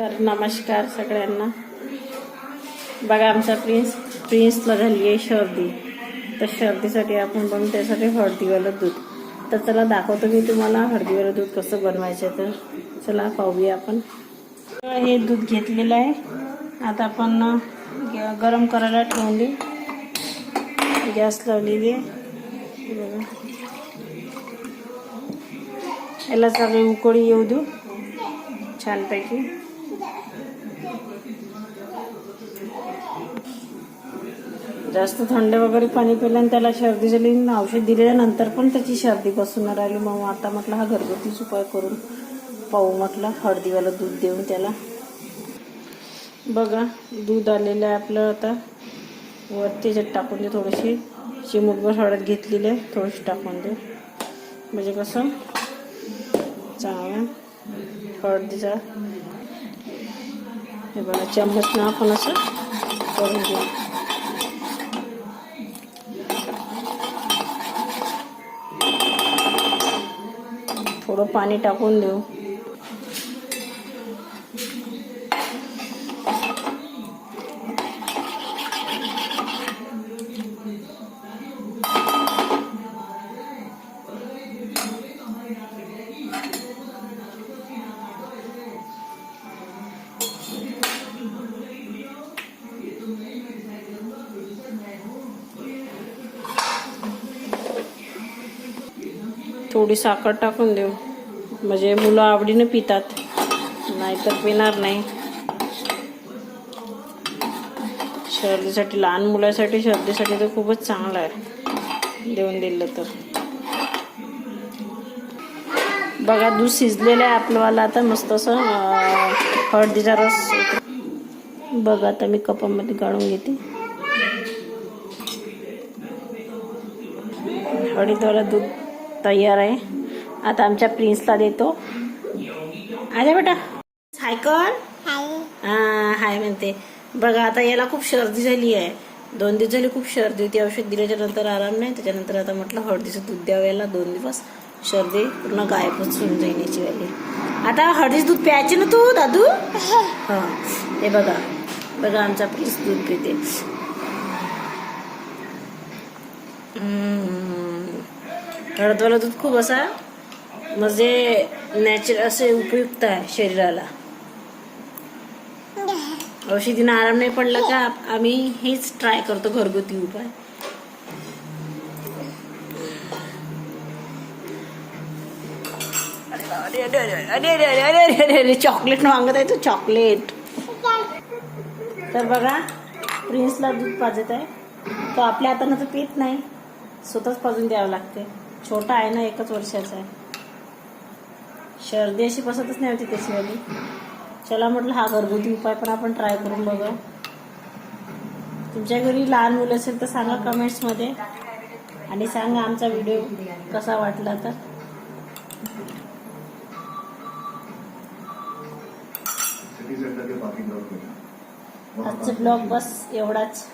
तर नमस्कार सगळ्यांना. बघा आमचा प्रिन्स प्रिन्सला झाली आहे सर्दी तर सर्दीसाठी आपण बनवू त्यासाठी हळदीवालं दूध. तर चला दाखवतो मी तुम्हाला हळदीवालं दूध कसं बनवायचं तर. चला पाहूया आपण. हे दूध घेतलेलं आहे. आता आपण गरम करायला ठेवली. गॅस लावलेली बघा. याला चांगली उकळी येऊ देऊ. छानपैकी. जास्त थंड वगैरे पाणी पिलं आणि त्याला सर्दी झाली औषध दिल्यानंतर पण त्याची सर्दी बसून राहिली. मग आता म्हटलं हा घरगुतीच उपाय करून पाहू. म्हटलं हळदीवाला दूध देऊन त्याला. बघा दूध आलेलं आहे आपलं आता. वर त्याच्यात टाकून दे थोडीशी. चिमुटभर हळद घेतलेली आहे थोडीशी टाकून दे. म्हणजे कसं? चांगलं हळदीचा. हे बघा चम्मचनं आपण असं करून घेऊ. थोडं पाणी टाकून देऊ थोडी साखर टाकून देऊ. म्हणजे मुलं आवडीनं पितात. नाहीतर पिणार नाही. सर्दीसाठी लहान मुलासाठी सर्दीसाठी तर खूपच चांगलं आहे. देऊन दिलं तर. बघा दूध शिजलेलं आहे आपलंवाला. आता मस्त असं हळदीचा रस. बघा आता मी कपामध्ये काढून घेते. हळदीवाला दूध तयार आहे. आता आमच्या प्रिन्सला देतो. आले बेटा. हाय कर हा हाय म्हणते. बघा आता याला खूप सर्दी झाली आहे. दोन दिवस झाली खूप सर्दी होती. औषध दिल्याच्या नंतर आराम नाही. त्याच्यानंतर आता म्हटलं हळदीचं दूध द्यावं याला. दोन दिवस सर्दी पूर्ण गायबच होऊन जाईल याची वाली. आता हळदीचं दूध प्यायचे ना तू दादू? हा. हे बघा. बघा आमचा प्रिन्स दूध पिते. हम्म. हळदवाला दूध खूप असा म्हणजे नॅचरल असे उपयुक्त आहे शरीराला. औषधीनं आराम नाही पडला का? आम्ही हेच ट्राय करतो घरगुती उपाय. अरे अरे अरे अरे अरे अरे अरे अरे अरे अरे चॉकलेट मागत आहे तो चॉकलेट तर बघा प्रिन्सला दूध पाजत आहे. तो आपल्या हातानं तर पित नाही. स्वतःच पाजून द्यावं लागते छोटा आहे ना एकच वर्षाचा आहे. सर्दी अशी बसतच नाही होती त्याची वाली चला म्हटलं हा घरगुती उपाय पण आपण ट्राय करून बघा तुमच्या घरी लहान मुलं असेल तर सांगा कमेंट्समध्ये आणि सांगा आमचा व्हिडिओ कसा वाटला तर. आजचे ब्लॉग बस एवढाच.